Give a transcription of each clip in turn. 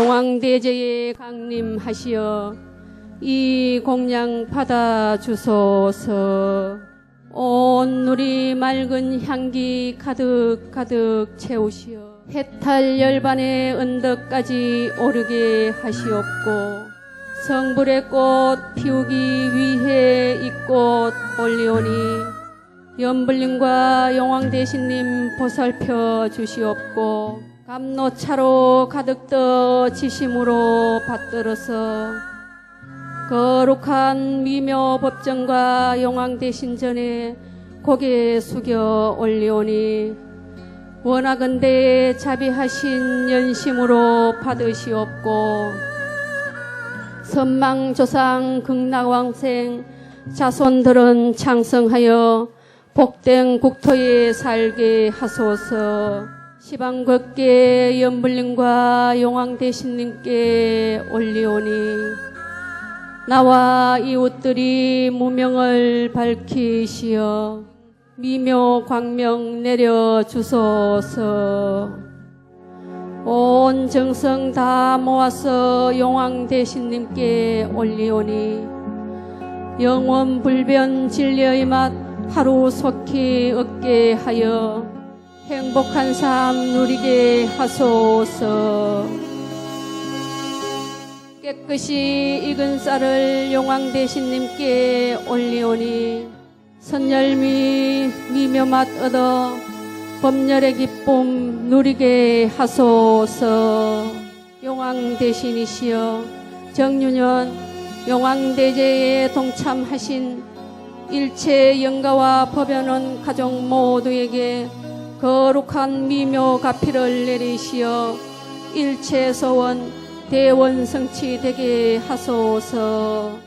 용왕대제에 강림하시어 이 공양 받아 주소서. 온 누리 맑은 향기 가득 가득 채우시어 해탈 열반의 언덕까지 오르게 하시옵고 성불의 꽃 피우기 위해 이 꽃 올리오니 연불님과 용왕 대신님 보살펴 주시옵고 감로차로 가득 떠 지심으로 받들어서 거룩한 미묘 법정과 용왕 대신 전에 고개 숙여 올리오니 원하건대 자비하신 연심으로 받으시옵고 선망 조상 극락왕생 자손들은 창성하여 복된 국토에 살게 하소서 시방걷게 연불님과 용왕대신님께 올리오니 나와 이웃들이 무명을 밝히시어 미묘 광명 내려 주소서. 온 정성 다 모아서 용왕 대신님께 올리오니 영원 불변 진리의 맛 하루 속히 얻게 하여 행복한 삶 누리게 하소서. 깨끗이 익은 쌀을 용왕 대신님께 올리오니 선열미 미묘 맛 얻어 법렬의 기쁨 누리게 하소서. 용왕 대신이시여 정유년 용왕 대제에 동참하신 일체 영가와 법연원 가족 모두에게 거룩한 미묘 가피를 내리시어 일체 소원 대원 성취 되게 하소서.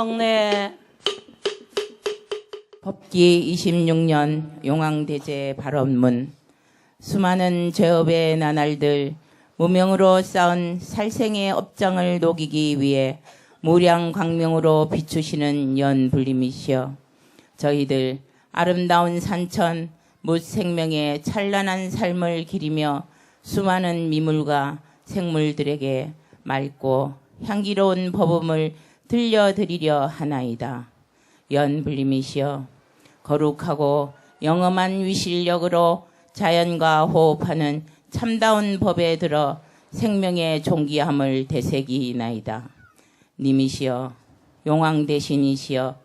정례 법기 26년 용왕대제 발언문. 수많은 죄업의 나날들 무명으로 쌓은 살생의 업장을 녹이기 위해 무량 광명으로 비추시는 연불림이시여. 저희들 아름다운 산천 무생명의 찬란한 삶을 기리며 수많은 미물과 생물들에게 맑고 향기로운 법음을 들려드리려 하나이다. 연불림이시여 거룩하고 영험한 위실력으로 자연과 호흡하는 참다운 법에 들어 생명의 존귀함을 되새기나이다. 님이시여 용왕 대신이시여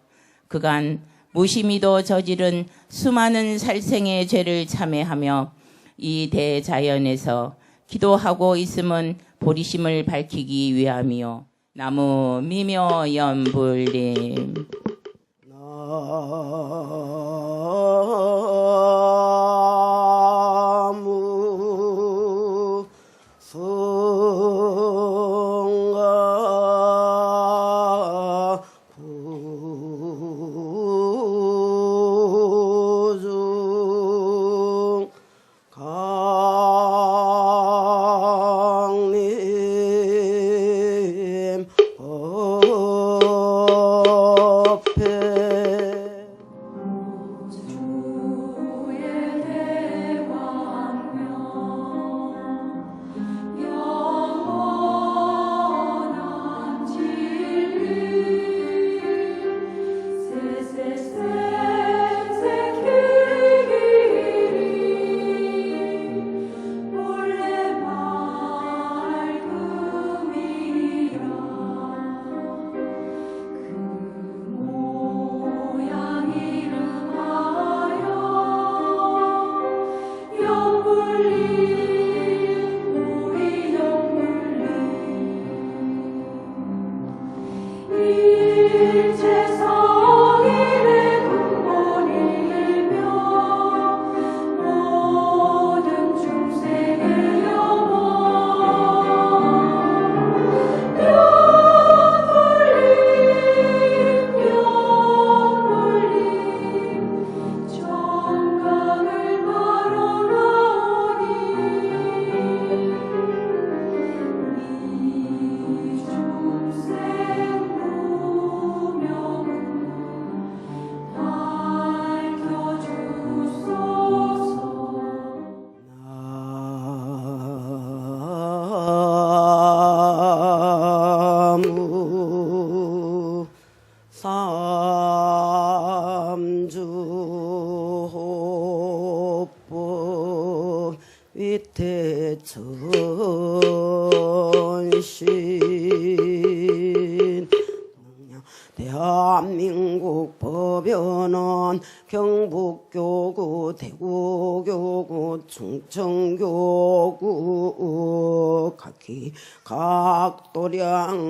그간 무심히도 저지른 수많은 살생의 죄를 참회하며 이 대자연에서 기도하고 있음은 보리심을 밝히기 위함이요 나무 미묘 연불림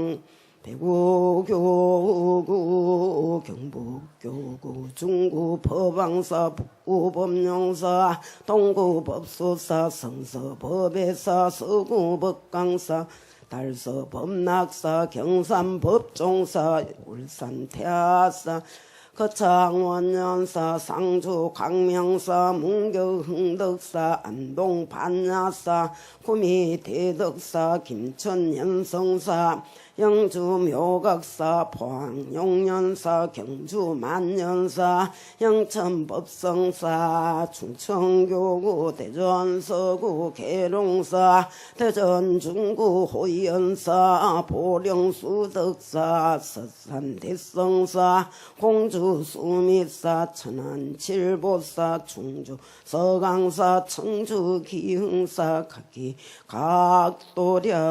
각도량 대구교구, 경북교구, 중구법왕사, 북구법령사, 동구법소사, 성서법외사, 서구법강사, 달서 법낙사, 경산 법종사, 울산 태아사, 거창원연사, 상주 광명사, 문교 흥덕사, 안동 반야사, 구미 대덕사, 김천 연성사, 영주 묘각사, 포항 용연사, 경주 만연사, 영천 법성사, 충청교구, 대전 서구 계룡사, 대전 중구 호연사, 보령 수덕사, 서산 대성사, 공주 수미사, 천안 칠보사, 충주 서강사, 청주 기흥사, 각기 각도량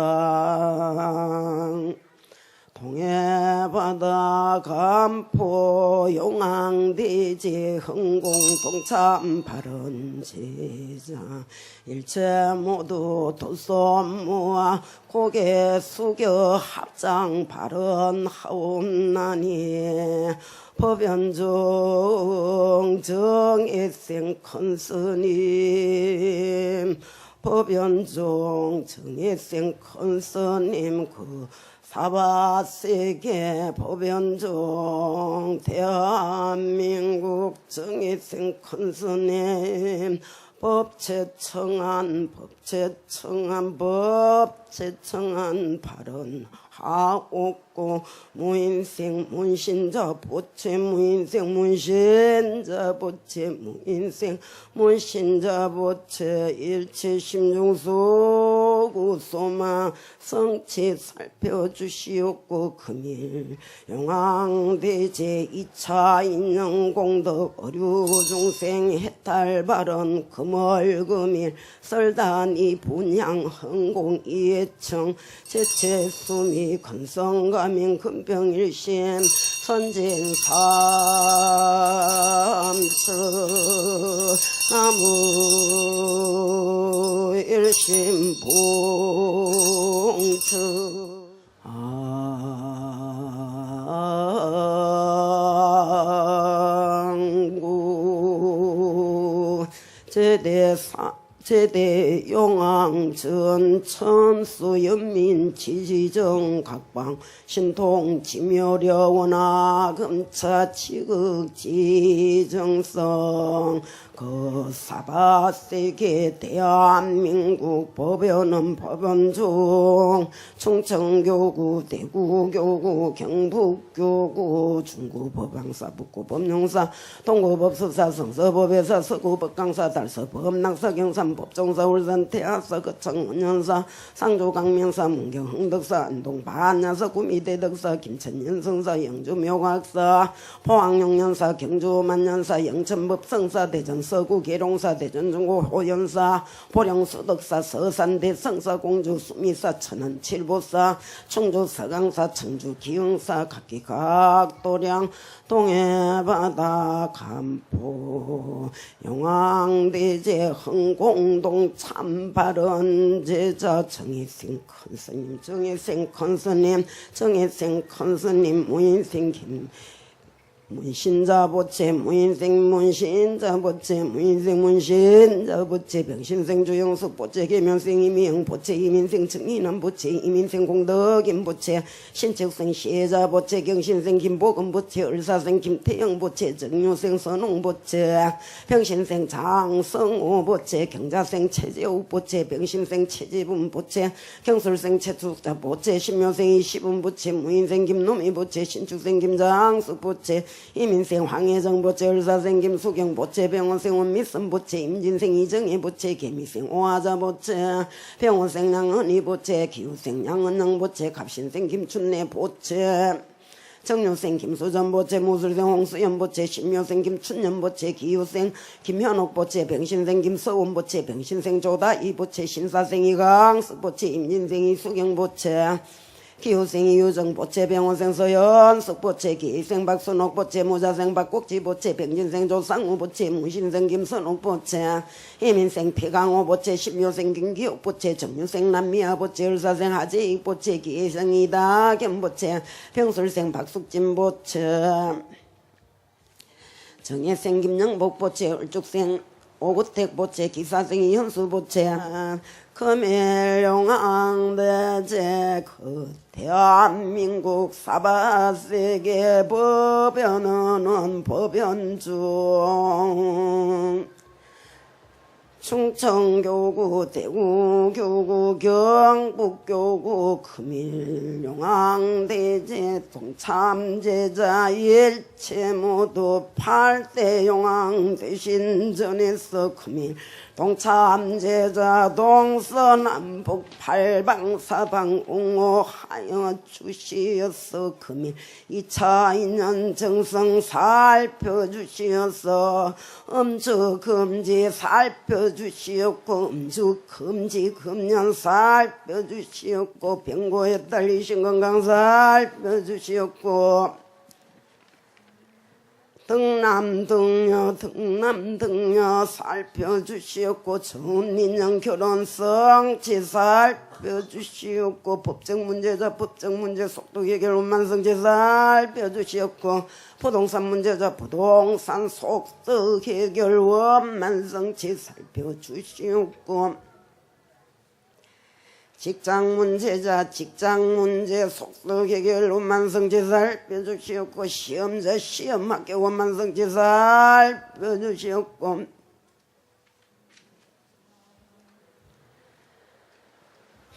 동해바다 간포 용왕대제 흥공 동참 발언 제자. 일체 모두 도솜무와 고개 숙여 합장 발언 하옵나니. 법연중 정일생 큰 스님. 법연중 정일생 큰 스님 그 사바세계 법연중 대한민국 정일생 큰 스님 법제청안 법제청안 법제청안 발언 하옵고 무인생 문신자 보채 무인생 문신자 보채 무인생 문신자 보채 일체 심중소구 소마 성체 살펴주시옵고 금일 영왕대제 2차 인영공덕 어류중생 해탈 발언 금월 금일 설단이 분양 흥공 이해청 제체수미 건성가민 금병일심 선진 삼처 나무 일심 봉처 안구 제대사 제대 용왕 전천 수 연민 지지정 각방 신통 지묘려원아 금차 치극 지정성 그 사바세계 대한민국 법연은 법연 중 충청교구 대구교구 경북교구 중구법왕사 북구법령사 동구법수사 성서법회사 서구법강사 달서법낙사 경산 법종사 울산 태화사 거창원연사 상조 강명사 문경 흥덕사 안동 반야사 구미대덕사 김천 연성사 영주 묘각사 포항 용연사 경주 만연사 영천법성사 대전 서구 계룡사 대전 중구 호연사 보령 수덕사 서산 대 성사 공주 수미사 천안 칠보사 충주 서강사 청주 기흥사 각기 각도량 동해바다 간포 영왕대제 흥공동 참발언 제자 정혜생 큰스님 정혜생 큰스님 정혜생 큰스님 무인생 김 문신자 보채 무인생 문신자 보채 무인생 문신자 보채 병신생 주영숙 보채 계명생 이미영 보채 이민생 정인한 보채 이민생 공덕인 보채 신책생 시자 보채 경신생 김복은 보채 을사생 김태영 보채 정유생 선홍 보채 병신생 장성호 보채 경자생 최재우 보채 병신생 최지분 보채 경술생 최숙자 보채 신묘생 이시분 보채 무인생 김놈이 보채 신축생 김장숙 보채 이민생 황혜정 보채 을사생 김수경 보채 병원생 원미선 보채 임진생 이정희 보채 개미생 오하자 보채 병원생 양은희 보채 기후생 양은영 보채 갑신생 김춘래 보채 정유생 김수전 보채 무술생 홍수연 보채 신묘생 김춘연 보채 기우생 김현옥 보채 병신생 김서운보채 병신생 조다 이 보채 신사생 이강스보채 임진생 이수경 보채 기후생이 유정보채 병원생 서연 숙보채 기생 박순옥보채 무자생 박국지보채 병진생 조상우보채 무신생 김선옥보채 이민생 피강호보채 십묘생 김기옥보채 정유생 남미아보채 을사생 하재익보채 기생이다 겸보채 병술생 박숙진보채 정예생 김영복보채 을죽생 오구택보채 기사생이 현수보채 금일 용왕대제 그 대한민국 사바세계 법연은 법연중. 충청교구, 대구교구, 경북교구, 금일용왕대제, 동참제자 일체 모두 팔대 용왕 대신 전에서 금일 동참제자 동서남북 팔방사방 옹호하여 주시어서 금일 이차인연 정성 살펴주시어서 음주 금지 살펴주시었고 음주 금지 금년 살펴주시었고 병고에 딸리신 건강 살펴주시었고 등남 등녀 등남 등녀 살펴주시었고 전인연 결혼 성취 살펴주시었고 법정 문제자 법정 문제 속도 해결 원만성제 살펴주시었고 부동산 문제자 부동산 속도 해결 원만성치 살펴주시었고 직장 문제자 직장 문제 속도 해결 원만성지 살펴주시었고 시험자 시험 합격 원만성지 살펴주시었고.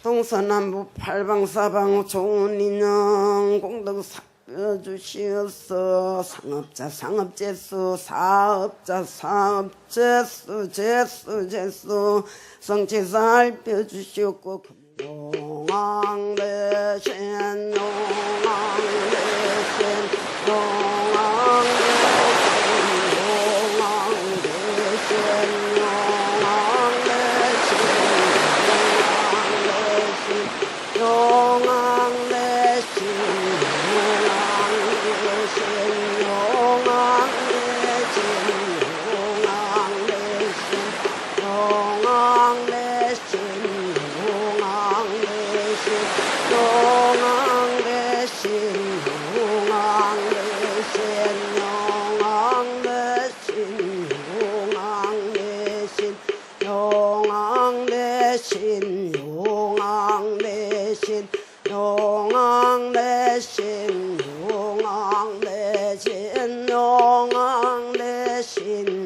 동서남북 팔방사방 좋은 인연 공덕 살펴주시어서 상업자 상업재수 사업자 사업재수 재수 재수 성취 살펴주시었고 No long listen, long listen, long chin.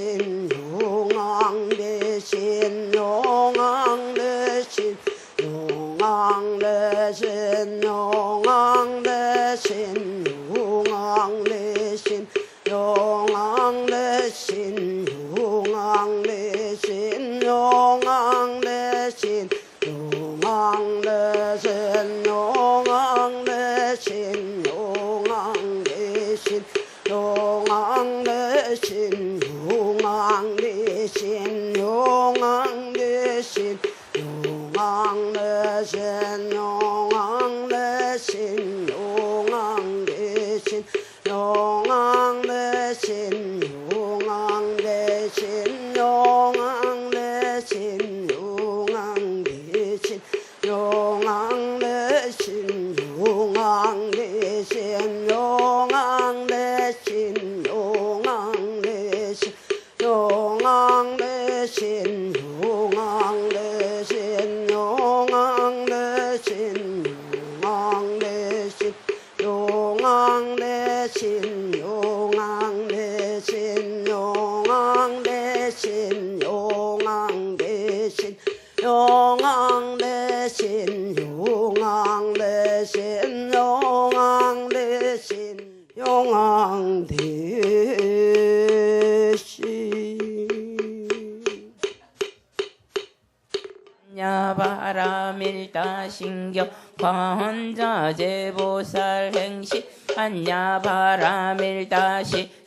心如梦的心。 용왕 대신 용왕 대신 용왕 대신 용왕 대신. 안야바라밀다 신경 과헌자제보살 행시. 안야바라밀다시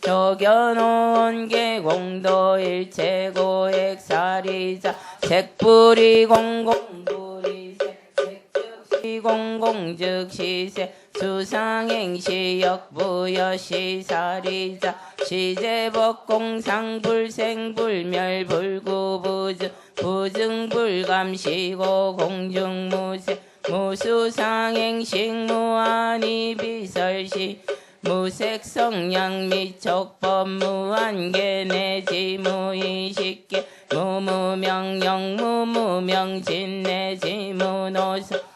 적여놓은 계공도 일체고액사리자. 색불이 공공불이세 색즉시 공공즉시세. 수상행시 역부여 시사리자. 시제법공상 불생불멸 불구부주 부증불감시고 공중무세. 무수상행식 무한이 비설시 무색성량 미촉법 무한계 내지 무의식계. 무무명령 무무명진 내지 무노서